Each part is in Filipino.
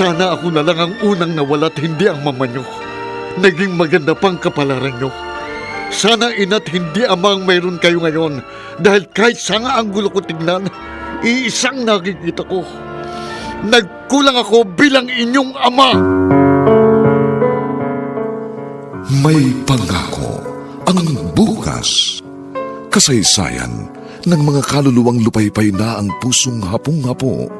Sana ako na lang ang unang nawala at hindi ang mama nyo. Naging maganda pang kapalaran nyo. Sana ina't hindi amang mayroon kayo ngayon dahil kahit sanga ang gulo ko tignan, iisang nakikita ko. Nagkulang ako bilang inyong ama. May pangako ang bukas. Kasaysayan ng mga kaluluwang lupaypay na ang pusong hapong-hapo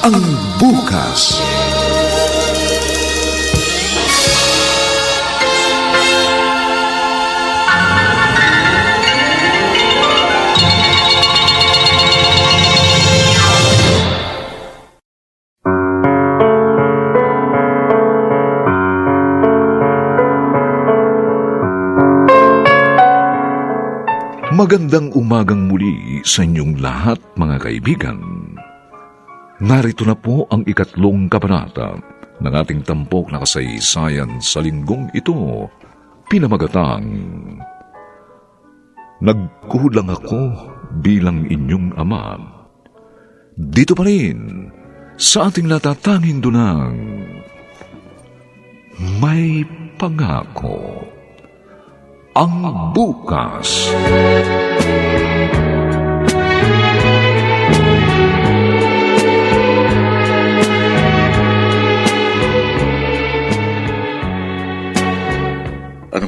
ang bukas. Magandang umagang muli sa inyong lahat mga kaibigan. Narito na po ang ikatlong kabanata ng ating tampok na kasaysayan sa linggong ito, pinamagatang Nagkulang ako bilang inyong ama. Dito pa rin sa ating natatanging dunang may pangako ang bukas.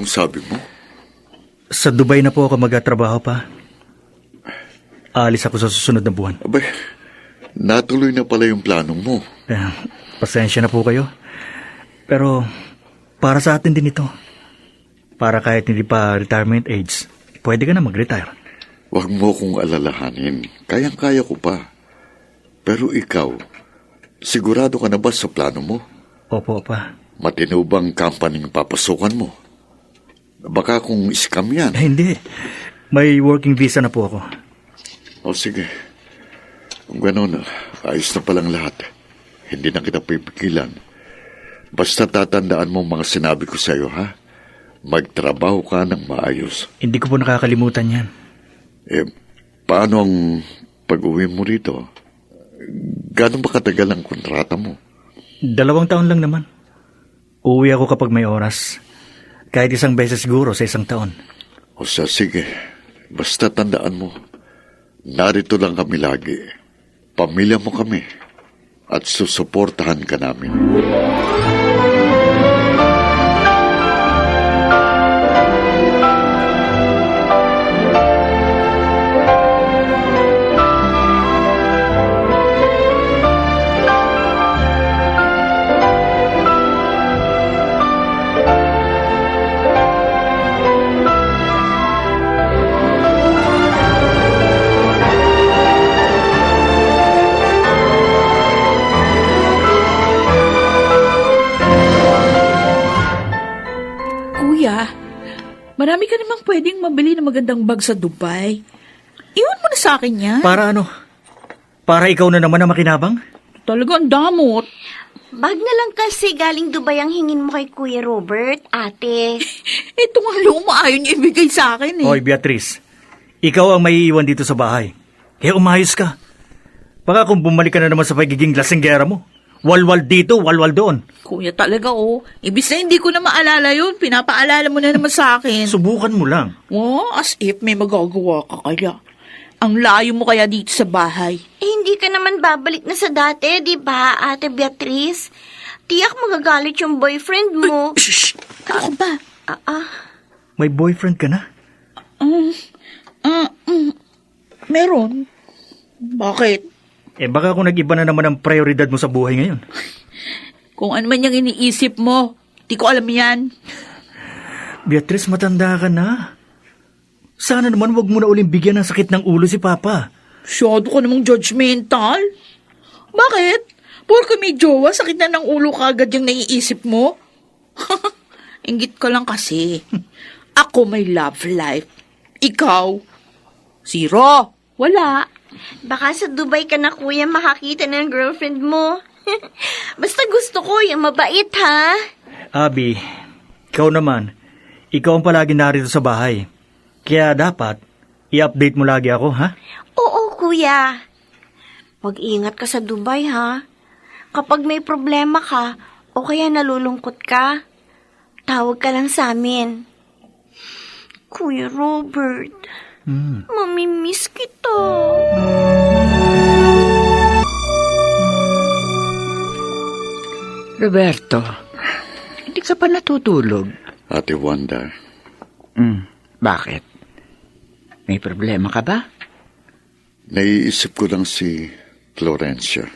Anong sabi mo? Sa Dubai na po ako magtatrabaho pa. Aalis ako sa susunod na buwan. Abay, natuloy na pala yung planong mo. Eh, pasensya na po kayo. Pero para sa atin din ito. Para kahit hindi pa retirement age, pwede ka na mag-retire. Huwag mo kong alalahanin. Kayang-kaya ko pa. Pero ikaw, sigurado ka na ba sa plano mo? Opo, pa. Matino bang company ang papasukan mo? Baka kung scam yan. Hindi. May working visa na po ako. O sige. Kung gano'n, ayos na palang lahat. Hindi na kita pipigilan. Basta tatandaan mo mga sinabi ko sa'yo, ha? Magtrabaho ka ng maayos. Hindi ko po nakakalimutan yan. Eh, paano ang pag-uwi mo rito? Gano'n ba katagal ang kontrata mo? Dalawang taon lang naman. Uuwi ako kapag may oras. Kahit isang beses siguro sa isang taon. O siya, sige. Basta tandaan mo, narito lang kami lagi. Pamilya mo kami. At susuportahan ka namin. Marami ka namang pwedeng mabili ng magandang bag sa Dubai. Iwan mo na sa akin yan. Para ano? Para ikaw na naman ang makinabang? Talagang damot. Bag na lang kasi galing Dubai ang hingin mo kay Kuya Robert, ate. Ito nga luma ayaw niya ibigay sa akin eh. Hoy, Beatrice. Ikaw ang may iwan dito sa bahay. Kaya umayos ka. Baka kung bumalik ka na naman sa pagiging lasinggera mo. Walwal dito, walwal doon. Kuya talaga oh. Ibig na hindi ko na maalala yun. Pinapaalala mo na naman sa akin. Subukan mo lang. Oh, as if may magagawa ka kaya. Ang layo mo kaya dito sa bahay. Eh, hindi ka naman babalik na sa dati, di ba, ate Beatrice? Tiyak magagalit yung boyfriend mo. Shh! Ano ka ba? Ah, ah. May boyfriend ka na? Ah, mm, meron. Bakit? Eh baka kung nag-iba na naman ang prioridad mo sa buhay ngayon. Kung ano man yung iniisip mo, di ko alam yan. Beatrice, matanda ka na. Sana naman wag mo na uling bigyan ng sakit ng ulo si Papa. Masyado ka namang judgmental. Bakit? Porke may jowa, sakit na ng ulo ka agad yung naiisip mo? Ingit ka lang kasi. Ako may love life. Ikaw? Zero. Wala. Baka sa Dubai ka na, kuya, makakita ng girlfriend mo. Basta gusto ko, yung mabait, ha? Abi, ikaw naman. Ikaw ang palagi narito sa bahay. Kaya dapat, i-update mo lagi ako, ha? Oo, kuya. Mag-ingat ka sa Dubai, ha? Kapag may problema ka, o kaya nalulungkot ka, tawag ka lang sa amin. Kuya Robert, Hmm. mamimiss kita. Roberto, hindi ka pa natutulog. Ate Wanda, Hmm, bakit? May problema ka ba? naiisip ko lang si Florencia.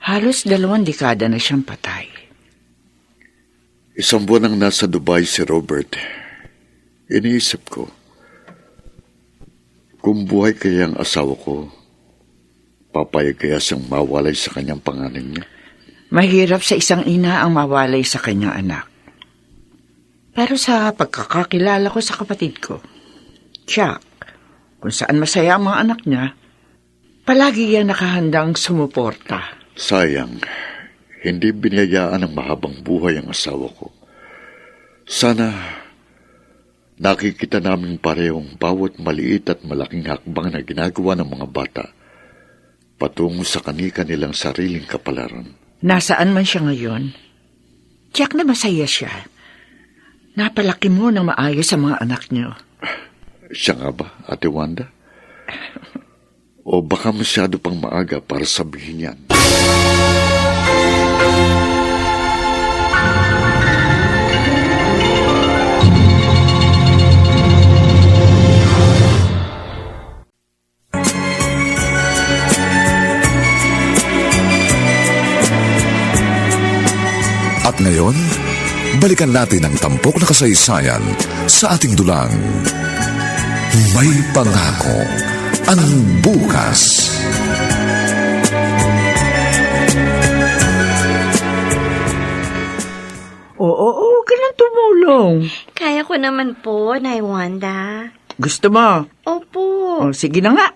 Halos dalawang dekada na siyang patay. Isang buwan nang nasa Dubai si Robert. Iniisip ko, kung buhay kaya ang asawa ko, papayag kaya siyang mawalay sa kanyang pangalan niya. Mahirap sa isang ina ang mawalay sa kanyang anak. Pero sa pagkakakilala ko sa kapatid ko, Jack, kung saan masaya ang mga anak niya, palagi yan nakahandang sumuporta. Sayang, hindi binayaan ng mahabang buhay ang asawa ko. Sana nakikita namin parehong bawat maliit at malaking hakbang na ginagawa ng mga bata patungo sa kanika nilang sariling kapalaran. Nasaan man siya ngayon, Jack na masaya siya. Napalaki mo ng maayos sa mga anak niyo. Siya nga ba, Ate Wanda? O baka masyado pang maaga para sabihin yan? Balikan natin ang tampok na kasaysayan sa ating dulang. May pangako ang bukas. Oo, oo, ka nang tumulong. Kaya ko naman po, Nay Wanda. Gusto mo? Opo. O, sige na nga.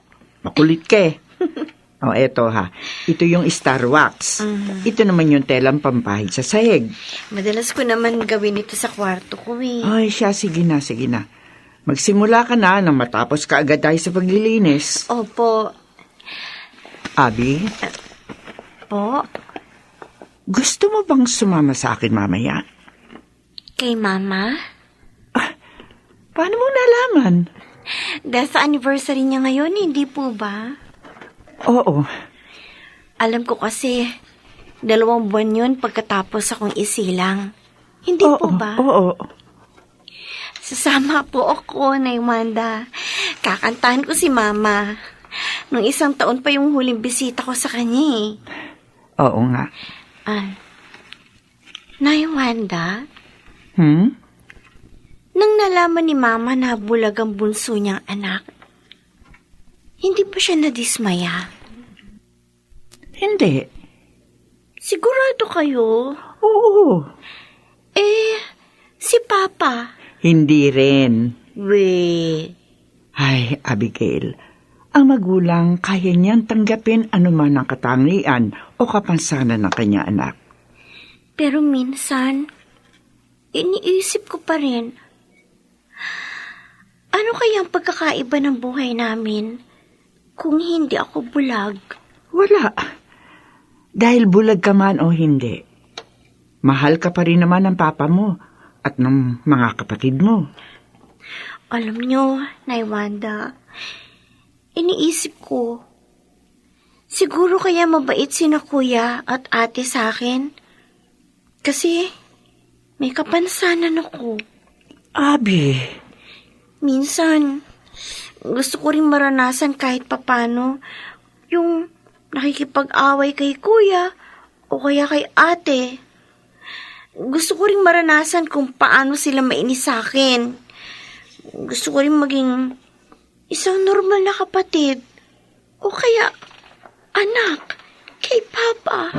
Makulit ka eh. o, eto ha. Ito yung Star Wax. Ito naman yung telang pampahid sa sahig. Madalas ko naman gawin ito sa kwarto ko eh. Ay, siya, sige na, sige na. Magsimula ka na nang matapos ka agad tayo sa paglilinis. Opo. Abi, Po? gusto mo bang sumama sa akin mamaya? Kay Mama? Paano mo nalaman? Dahil sa anniversary niya ngayon, hindi po ba? Oo. Alam ko kasi, dalawang buwan yun pagkatapos akong isilang. Hindi oo, po ba? Oo. Sasama po ako, Nay Wanda. Kakantahan ko si Mama. Nung isang taon pa yung huling bisita ko sa kanya eh. Oo nga. Ah. Nay Wanda, Hmm? nang nalaman ni Mama na bulag ang bunso niyang anak, hindi pa siya nadismaya. Hindi. Sigurado kayo? Oo. Eh, si Papa. Hindi rin. We. Ay, Abigail. ang magulang kaya niyang tanggapin anuman ang katangian o kapansanan ng kanya anak. Pero minsan, iniisip ko pa rin, ano kaya ang pagkakaiba ng buhay namin kung hindi ako bulag? Wala. Dahil bulag ka man o hindi. Mahal ka pa rin naman ng papa mo at ng mga kapatid mo. Alam nyo, Nay Wanda, iniisip ko, siguro kaya mabait sina kuya at ate sa akin. Kasi may kapansanan ako. Abi, Minsan, gusto ko rin maranasan kahit papano yung nakikipag-away kay kuya o kaya kay ate. Gusto ko rin maranasan kung paano sila mainis sa akin. Gusto ko rin maging isang normal na kapatid o kaya anak kay Papa.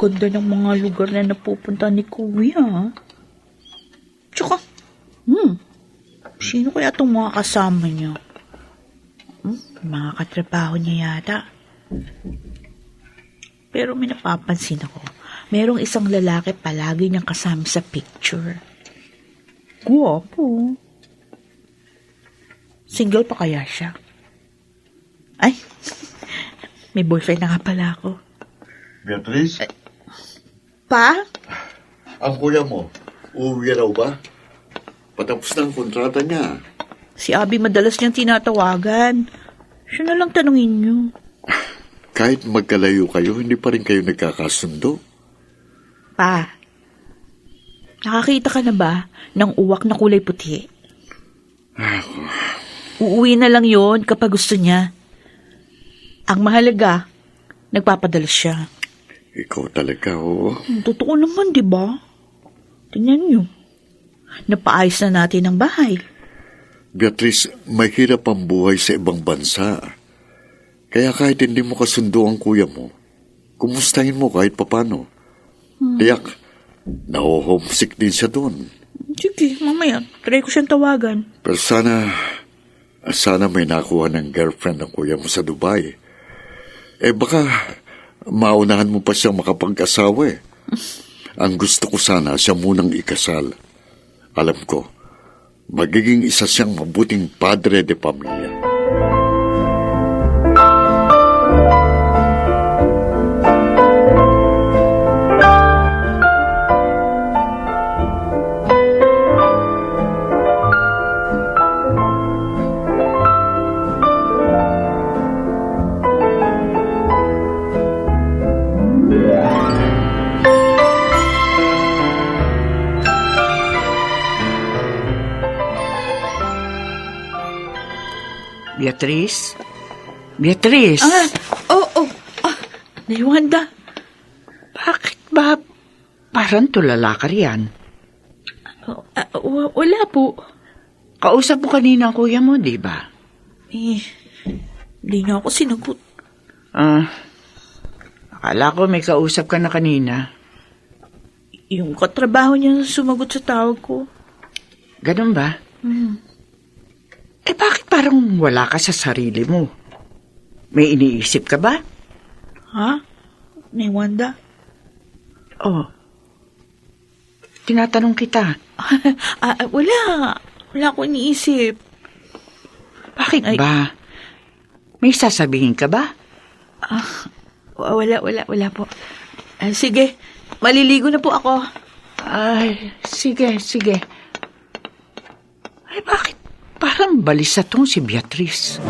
Kaganda ng mga lugar na napupunta ni Kuya. Tsaka, hmm, sino kaya itong mga kasama niya? Hmm, mga katrabaho niya yata. Pero may napapansin ako. Merong isang lalaki palagi niyang kasama sa picture. Guwapo. Single pa kaya siya? Ay, may boyfriend na nga pala ako. Beatrice, Pa? ang kuya mo, uuwi raw ba? Patapos na ang kontrata niya. Si Abby madalas niyang tinatawagan. Siya na lang tanungin niyo. Kahit magkalayo kayo, hindi pa rin kayo nagkakasundo. Pa, nakakita ka na ba ng uwak na kulay puti? Uuwi na lang yon kapag gusto niya. Ang mahalaga, nagpapadala siya. Ikaw talaga, oo. Hmm, Totoo naman, di ba? Tingnan niyo. Napaayos na natin ang bahay. Beatrice, mahirap ang buhay sa ibang bansa. Kaya kahit hindi mo kasundo ang kuya mo, kumustahin mo kahit papano. Tiyak, naho-homesick din siya doon. Sige, mamaya, try ko siyang tawagan. Pero sana, sana may nakuha ng girlfriend ng kuya mo sa Dubai. Eh baka, maunahan mo pa siyang makapag-asawa eh. Ang gusto ko sana siya munang ikasal. Alam ko, magiging isa siyang mabuting padre de pamilya. Beatrice? Beatrice? Ah, oh, oh, ah, Naiwanda. Bakit ba parang tulala ka riyan? Ah, wa- wala po. Kausap mo kanina ang kuya mo, di ba? Eh, hindi niya ako sinagot. Ah, akala ko may kausap ka na kanina. Yung katrabaho niya sumagot sa tawag ko. Ganun ba? Eh bakit parang wala ka sa sarili mo? May iniisip ka ba? Ha? Naiwanda? Oh. Tinatanong kita, ah, ah, wala. Wala ko iniisip. bakit Ay. ba? May sasabihin ka ba? Wa- Wala, wala, wala po. Ah, sige, maliligo na po ako. Ay, sige, sige. Ay, bakit parang balisa tong si Beatrice?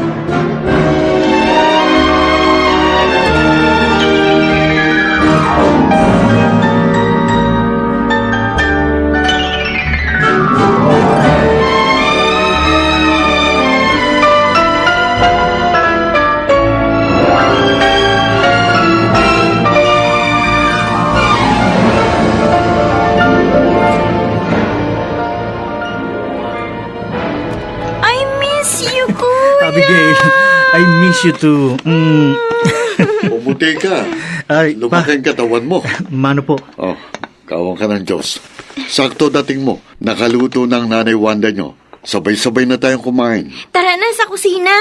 Miss you too. Mm, Pumuti ka. ay, pa, Lumaki ang katawan mo. mano po. Oh, kawang ka ng Diyos. Sakto dating mo. Nakaluto ng nanay Wanda nyo. Sabay-sabay na tayong kumain. Tara na sa kusina.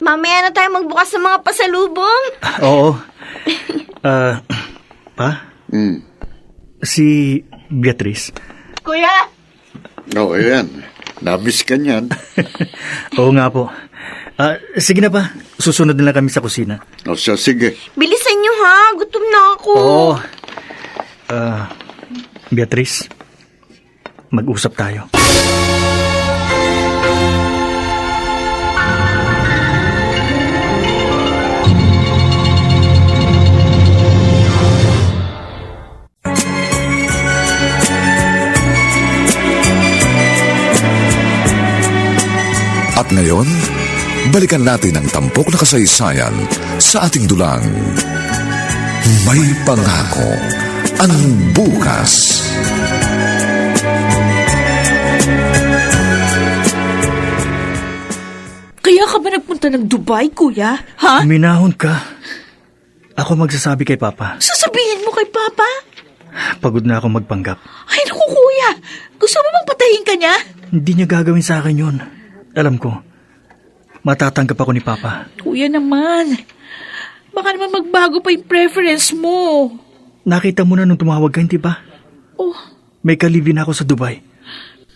Mamaya na tayo magbukas ng mga pasalubong. Oo. Ah, pa, Hmm. si Beatrice. Kuya! Oh, ayan. Namiss ka niyan. Oo nga po. Ah, sige na pa, susunod na lang kami sa kusina. O siya, sige. Bilisan nyo ha, gutom na ako. Oo. Ah, Beatrice, mag-usap tayo. Ngayon, balikan natin ang tampok na kasaysayan sa ating dulang. May pangako ang bukas. Kaya ka ba nagpunta ng Dubai, kuya? Ha? Minahon ka. Ako magsasabi kay Papa. Sasabihin mo kay Papa? Pagod na ako magpanggap. Ay, naku, kuya. Gusto mo bang patayin ka niya? Hindi niya gagawin sa akin yun. Alam ko, matatanggap ako ni Papa. Kuya naman. Baka naman magbago pa yung preference mo. Nakita mo na nung tumawag ka, hindi ba? Oh, May kalibin ako sa Dubai.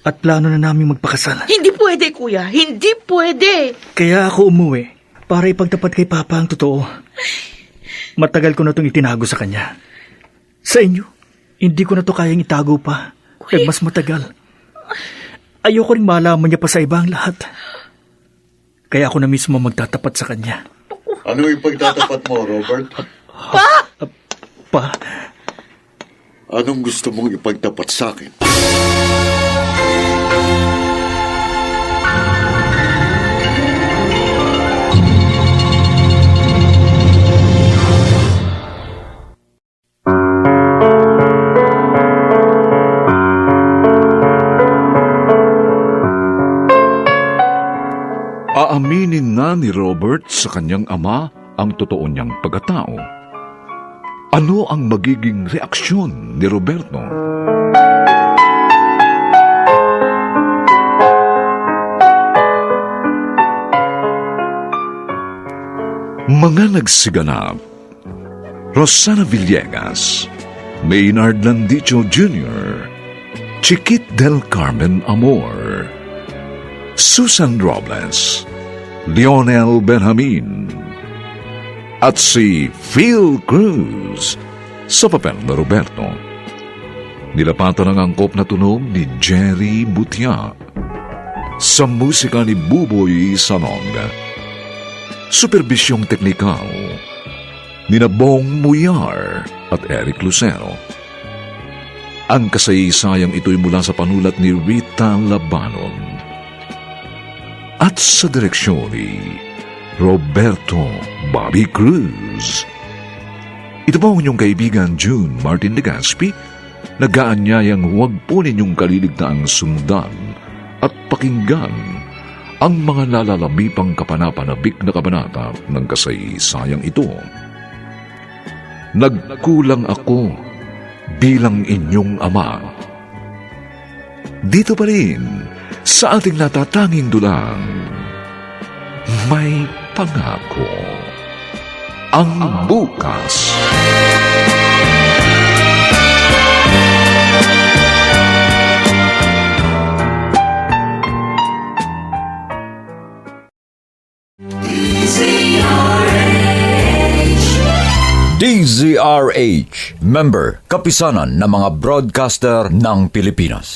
At plano na namin magpakasal. hindi pwede, kuya. Hindi pwede. Kaya ako umuwi para ipagtapat kay Papa ang totoo. Matagal ko na itong itinago sa kanya. Sa inyo, hindi ko na to kayang itago pa. Eh, mas matagal. Ayoko rin malaman niya pa sa iba ang lahat. Kaya ako na mismo magtatapat sa kanya. Ano ipagtatapat mo, Robert? Pa, Anong gusto mong ipagtapat sa akin? Aaminin na ni Robert sa kanyang ama ang totoo niyang pagkatao. Ano ang magiging reaksyon ni Roberto? Mga nagsiganap Rosana Villegas Maynard Landicho Jr. Chiquit del Carmen Amor Susan Robles, Lionel Benjamin, at si Phil Cruz sa papel na Roberto. Nilapatan ang angkop na tunog ni Jerry Butia sa musika ni Buboy Salong. Superbisyong teknikal ni Bong Muyar at Eric Lucero. Ang kasaysayang ito'y mula sa panulat ni Rita Labanon at sa direksyon ni Roberto Bobby Cruz. Ito po ang inyong kaibigan June Martin Legaspi, nagaanyayang huwag po ninyong kaliligtaang sundan at pakinggan ang mga nalalabipang kapanapanabik na kabanata ng kasaysayang ito. Nagkulang ako bilang inyong ama. Dito pa rin sa ating natatanging dulang, may pangako ang bukas. DZRH, member, kapisanan ng mga broadcaster ng Pilipinas.